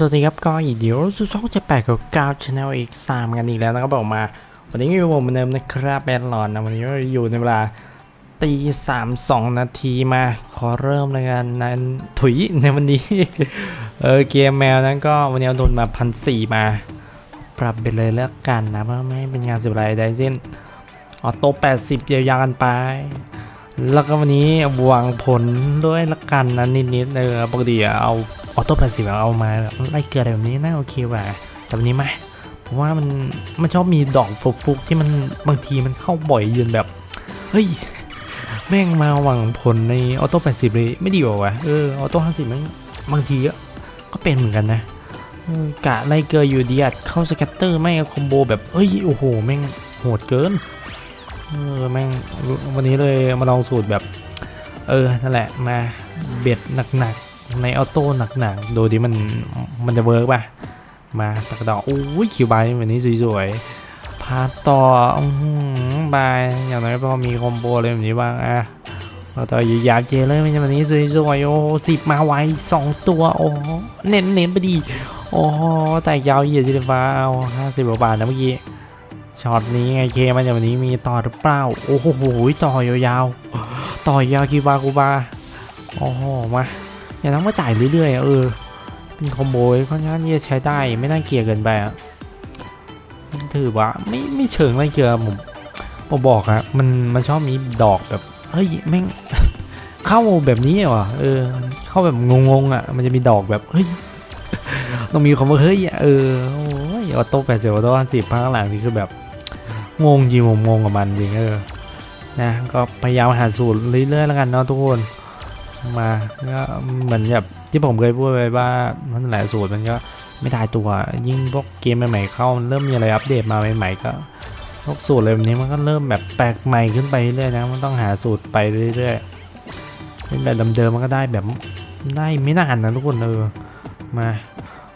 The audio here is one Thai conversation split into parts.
สวัสดีครับก็อีกเดี๋ยวสู่ช่องจ็ดแปดกับเก้าชาแนลอีกสามกันอีกแล้วนะครับบอกมา วันนี้อยู่ผมเหมือนเดิมนะครับแบนหลอนนะวันนี้อยู่ในเวลาตีสามสองนาทีมา ขอเริ่มเลยกันนั้นถุยในวันนี้เออเกมแมวนั้นก็วันนี้เอาโดนมาพันสี่มา ปรับไปเลยแล้วกันนะเพราะไม่เป็นงานเสิบไรใดสิ้นออโต้แปดสิบยาวๆกันไปแล้วก็วันนี้วางผลด้วยละกันนะนิดๆเออปกติเอา ออโต้แปดสิบเอามาไล่เกลืออะไรแบบนี้น่าโอเคว่ะแต่วันนี้ไม่ผมว่ามันมันชอบมีดอกฟุกๆที่มันบางทีมันเข้าบ่อยยืนแบบ เฮ้ย แม่งมาหวังผลในออโต้แปดสิบเลยไม่ดีกว่าวะเออออโต้ห้าสิบมันบางทีก็ก็เป็นเหมือนกันนะกะไล่เกลืออยู่ดีอัดเข้าสแกตเตอร์ไม่งคอมโบแบบเฮ้ยโอ้โหแม่งโหดเกินเออแม่งวันนี้เลยมาลองสูตรแบบ เออนั่นแหละมาเบ็ดหนักๆ ในออโต้หนักๆดูดิมันมันจะเวิร์กป่ะ มาตะกดอกโอ้ยคิวบายวันนี้สวยๆพาต่ออื้อหือบายอย่างน้อยพอมีคอมโบอะไรแบบนี้บ้างอะพาต่ออยู่ยาวเจเลยม่ใช่วันนี้สวยๆโอ้สิบมาไวสองตัวโอ้เน้นเน้นๆไปดีโอ้แต่ยาวเหยียดจิฟ้าเอาห้าสิบบาทนะเมื่อกี้ช็อตนี้ไงเคมาจากวันนี้มีต่อหรือเปล่าโอ้โหต่อยาวๆต่อยาวคิวบาคูบาโอ้โหมา อย่างนั้นก็จ่ายเรื่อยๆเออเป็นคอมโบค่อนข้างที่จะใช้ได้ไม่น่าเกลียดเกินไปอะถือว่าไม่ไม่เชิงไม่เกลียดผมผมบอกอะมันมันชอบมีดอกแบบเฮ้ยแม่งเข้าแบบนี้เหรอเออ เข้าแบบงงๆอะมันจะมีดอกแบบเฮ้ยต้องมีคำว่าเฮ้ยเออโอ้ยออโต้แปดสิบออโต้ห้าสิบภาคหลังนี่คือแบบงงจริงผมงงกับมันจริงเออนะก็พยายามหาสูตรเรื่อยๆแล้วกันเนาะทุกคน มาก็เหมือนแบบที่ผมเคยพูดไปว่านั่นแหละสูตรมันก็ไม่ตายตัว ยิ่งพวกเกมใหม่ๆเข้าเริ่มมีอะไรอัปเดตมาใหม่ๆก็พวกสูตรอะไรแบบนี้มันก็เริ่มแบบแปลกใหม่ขึ้นไปเรื่อยๆนะมันต้องหาสูตรไปเรื่อยๆเป็นแบบเดิมๆมันก็ได้แบบได้ไม่นานนะทุกคนเออมา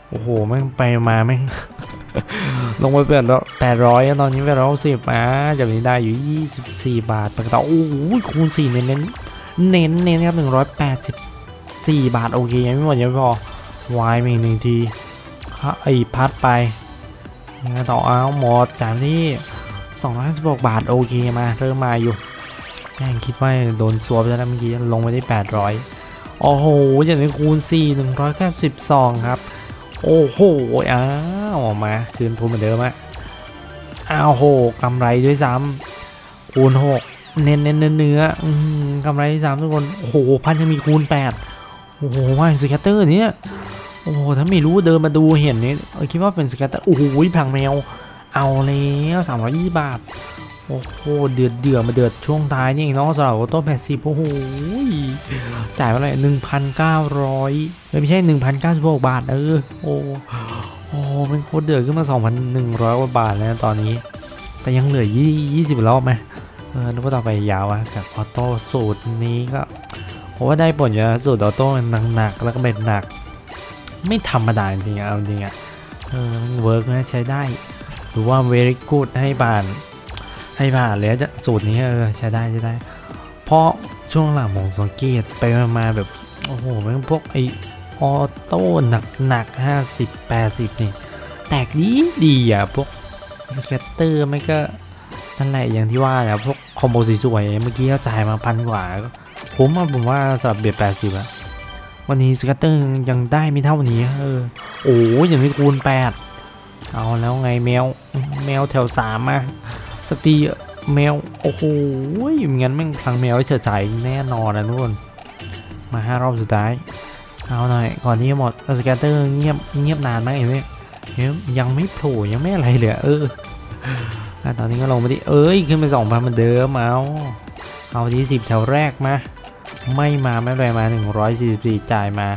โอ้โหแม่งไปมาแม่งลงไปเปลี่ยนแล้วแปดร้อยตอนนี้แปดร้อยสิบอะจากนี้ได้อยู่ยี่สิบสี่บาทปกติโอ้โหคูณสี่เน้น เน้นเน้นครับหนึ่งร้อยแปดสิบสี่บาท โอเค ยังไม่หมดยังไม่พอวายมีหนึ่งทีฮะไอพัดไปยังต่อเอาหมดจากที่สองร้อยสิบหกบาท โอเคมา เริ่มมาอยู่แม่งคิดว่าโดนสวบแล้วเมื่อกี้ลงไปได้แปดร้อยโอ้โหจากนี้คูณสี่หนึ่งร้อยเก้าสิบสองครับ โอ้โหอ้าวออกมา คืนทุนเหมือนเดิมอะอ้าวโหกำไรด้วยซ้ำคูณหก เน้นเน้นเนื้อกำไรด้วยซ้ำทุกคน โอ้โห พันยังมีคูณแปดโอ้โหว่าสแกตเตอร์เนี่ย โอ้โห ถ้าไม่รู้เดินมาดูเห็นนี่คิดว่าเป็นสแกตเตอร์ โอ้โหพังแมว เอาแล้วสามร้อยยี่สิบบาท โอ้โห เดือดเดือดมาเดือดช่วงท้ายนี่เองเนาะสำหรับออโต้แปดสิบโอ้โห จ่ายมาเลยหนึ่งพันเก้าร้อยไม่ใช่หนึ่งพันเก้าสิบหกบาท เออ โอ้โอ้เป็นโคตรเดือดขึ้นมาสองพันหนึ่งร้อยกว่าบาทแล้วตอนนี้ แต่ยังเหลือยี่ยี่สิบรอบไหม เออนึกว่าต่อไปยาวอะกับออโต้สูตรนี้ก็ผมว่าได้ผลเยอะสูตรออโต้มันหนักๆแล้วก็เบ็ดหนัก ไม่ธรรมดาจริงๆอะเอาจริงอะเออเวิร์กนะใช้ได้หรือว่า very good ให้ผ่านให้ผ่านเลยจะสูตรนี้เออใช้ได้ใช้ได้ เพราะช่วงหลังผมสังเกตไปมาแบบ โอ้โหม่งพวกไอออโต้หนักหนักห้าสิบแปดสิบนี่ แตกดีดีอะพวกสเก็ตเตอร์ไม่ก็ นั่นแหละอย่างที่ว่าเนี่ยพวกคอมโบสวยๆเมื่อกี้เขาจ่ายมาพันกว่าผมว่าผมว่าสำหรับเบียดแปดสิบอะวันนี้สเก็ตเตอร์ยังได้ไม่เท่านี้เออโอ้ยอย่างนี้คูณแปดเอาแล้วไงแมวแมวแถวสามอะสตีแมวโอ้โหงั้นแม่งพลังแมวเฉิดฉายแน่นอนนะทุกคนมาห้ารอบสุดท้ายเอาหน่อยก่อนที่จะหมดสแกตเตอร์เงียบเงียบนานมากเห็นไหมเฮ้ยยังไม่โผล่ยังไม่อะไรเลยเออ ตอนนี้ก็ลงมาที่เอ้ย ขึ้นไปสองพันเหมือนเดิมเอา เอาที่สิบแถวแรกมา ไม่มาไม่เป็นไรมาหนึ่งร้อยสี่สิบสี่จ่ายมา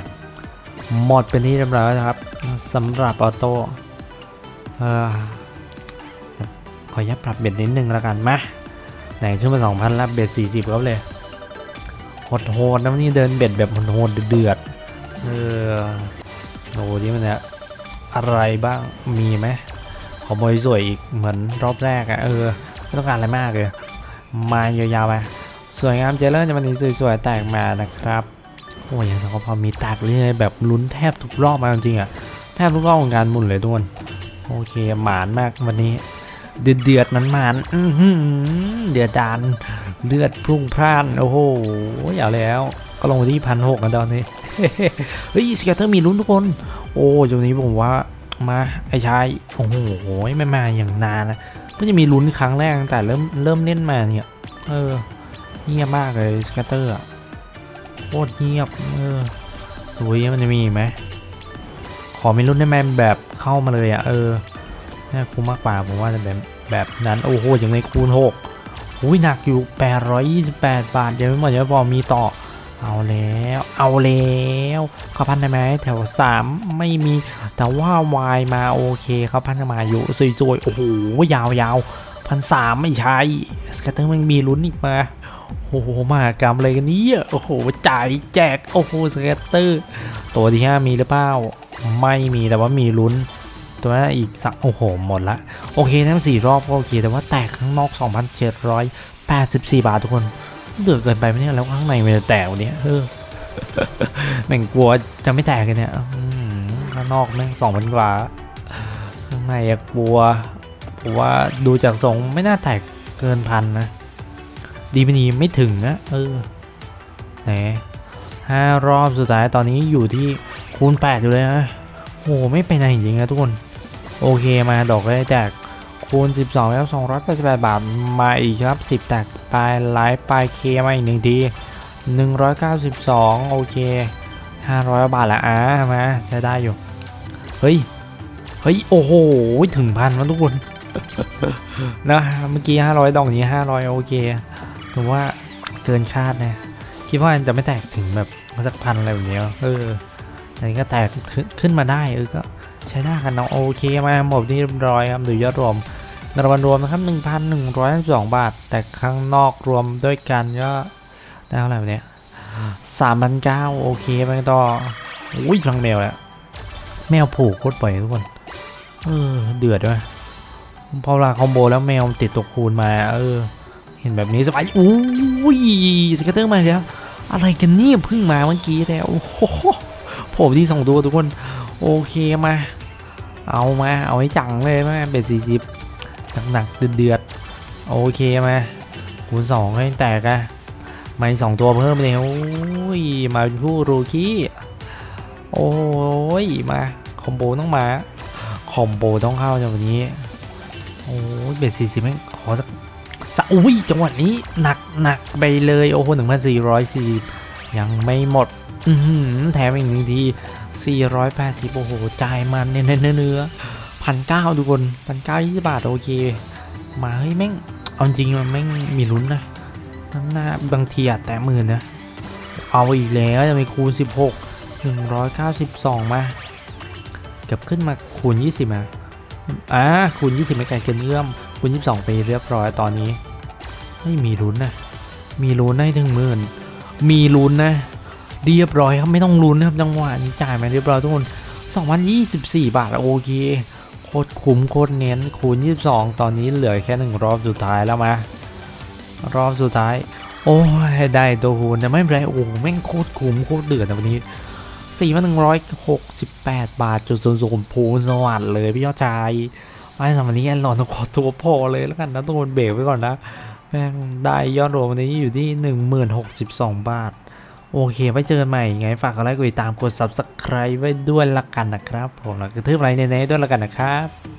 หมดเป็นที่เรียบร้อยแล้วครับสำหรับออโต้เออขออนุญาตปรับเบ็ดนิดนึงแล้วกันมาไหนขึ้นมาสองพันแล้วเบ็ดสี่สิบก็เลยโหดๆนะนนี้เดินเบ็ดแบบโหดเดือดเออโอ้ที่มันเนี่ยอะไรบ้างมีไหม ขอโมยสวยอีกเหมือนรอบแรกอะเออไม่ต้องการอะไรมากเลยมายาวๆไปสวยงามเจเลอริญในวันนี้สวยๆแตกมานะครับโอ้ยยังก็พอมีแตกเรื่อยแบบลุ้นแทบทุกรอบมาจริงอะแทบทุกรอบของการหมุนเลยทุกคนโอเคหมานมากวันนี้ เดือดเดือดมันหมานเดือดดานเลือดพุ่งพร่านโอ้โหเอาแล้วก็ลงที่พันหกกันตอนนี้เฮ้ยสเกตเตอร์มีลุ้นทุกคน โอ้จุดนี้ผมว่า มาไอ้ชายโอ้โหไม่มาอย่างนานนะเพิ่งจะมีลุ้นครั้งแรกตั้งแต่เริ่มเริ่มเล่นมาเนี่ย เออเงียบมากเลยสเกตเตอร์อะโคตรเงียบเออดูยังมันจะมีไหมขอมีลุ้นได้ไหมแบบเข้ามาเลยอะเออน่าคุ้มมากกว่าผมว่าจะแบบแบบนั้นโอ้โหอย่างในคูณหกอุ้ยหนักอยู่ 828 บาทยังไม่หมดยังไม่พอมีต่อ เอาแล้ว เอาแล้วเขาพันได้ไหมแถว3ไม่มี แต่ว่าวายมาโอเคเขาพันกันมาอยู่สวยๆโอ้โหยาวๆพันสามไม่ใช่สกัตเตอร์มันมีลุ้นอีกมาโอ้โหมากรรมอะไรกันเนี่ยโอ้โหจ่ายแจกโอ้โหสเกัตเตอร์ ตัวที่5มีหรือเปล่าไม่มีแต่ว่ามีลุ้น ตัวนั้นอีกสักโอ้โหหมดละโอเคทั้งสี่รอบก็โอเคแต่ว่าแตกข้างนอก 2,784 บาททุกคน เดือดเกินไปไหมเนี่ยแล้วข้างในมันจะแตกวันนี้เออแม่งกลัวจะไม่แตกกันเนี่ยอืมข้างนอกแม่งสองพันกว่าข้างในอะกลัวผมว่าดูจากทรงไม่น่าแตกเกินพันนะดีไม่ดีไม่ถึงนะเออไหนห้ารอบสุดท้ายตอนนี้อยู่ที่คูณแปดอยู่เลยนะโอ้โหไม่ไปไหนจริงๆนะทุกคน โอเคมาดอกได้แจก คูณ 12 แล้ว288 บาท มาอีกครับ 10 แตกปลายไลฟ์ปลายเคมาอีกหนึ่งที192 โอเค 500 บาทละอะมาใช้ได้อยู่ เฮ้ย เฮ้ย โอ้โห ถึงพันแล้วทุกคนนะเมื่อกี้ 500 ดอกนี้ 500 โอเคถือว่าเกินคาดนะคิดว่าจะไม่แตกถึงแบบสักพันอะไรแบบนี้เออแต่นี่ก็แตกขึ้นมาได้เออก็ ใช้ได้กันเนาะโอเคมาหมดที่เรียบร้อยครับดูยอดรวมเงินรางวัลรวมนะครับ 1,112 บาท แต่ข้างนอกรวมด้วยกันก็ได้เท่าไหร่เนี่ย3,900โอเคไปต่อ อุ้ยพลังแมวแหละแมวผูกโคตรปล่อยทุกคน เออ เดือดด้วยพอเวลาคอมโบแล้วแมวติดตัวคูณมา เออ เห็นแบบนี้สบายอุ้ยสเกตเตอร์มาแล้ว อะไรกันเนี่ยเพิ่งมาเมื่อกี้แต่โอ้โหผมที่สองตัวทุกคน โอเคมา เอามาเอาให้จังเลยมาเป็นสี่สิบหนักๆเดือดๆโอเคมาคูณสองให้แตกอะมาอีสองตัวเพิ่มเลยโอ้ยมาเป็นผู้รูคี้โอ้ยมาคอมโบต้องมาคอมโบต้องเข้าจังวันนี้โอ้ยเบ็ดสี่สิบขอสักสักอุ้ยจังหวะนี้หนักหนักไปเลยโอ้โหหนึ่งพันสี่ร้อยสี่ยังไม่หมด แถมอีกหนึ่งที 480 โอ้โหจ่ายมันเนื้อเนื้อเนื้อพันเก้าทุกคนพันเก้ายี่สิบบาท โอเค มาเฮ้ยแม่ง เอาจริงมันแม่งมีลุ้นนะทั้งหน้าบางทีอาจแต่หมื่นนะ เอาอีกแล้วจะมีคูณ 16 192 มา เกือบขึ้นมาคูณ 20มาอ่าคูณ 20 ไม่ไกลเกินเอื้อมคูณ 22 ไปเรียบร้อยตอนนี้ไม่มีลุ้นนะ มีลุ้นได้ถึงหมื่นมีลุ้นนะ เรียบร้อยครับไม่ต้องลุ้นนะครับจังหวะนี้จ่ายมาเรียบร้อยทุกคน2,024 บาทโอเคโคตรคุ้มโคตรเน้นคูณ 22 ตอนนี้เหลือแค่หนึ่งรอบสุดท้ายแล้วมารอบสุดท้าย โอ้ยได้ตัวคูณแต่ไม่เป็นไรโอ้แม่งโคตรคุ้มโคตรเดือดนะวันนี้4,168บาทจุดศูนย์ศูนย์ภูสวัสดิ์เลยพี่ยอดชายไว้สำหรับวันนี้แอนหลอนต้องขอตัวพอเลยแล้วกันนะทุกคนเบรกไว้ก่อนนะแม่งได้ยอดรวมวันนี้อยู่ที่10,062บาท โอเค ไว้เจอกันใหม่ไงฝากกดไลค์กดติดตามกด subscribe ไว้ด้วยละกันนะครับผมแล้วกระทืบไลค์ในๆด้วยละกันนะครับ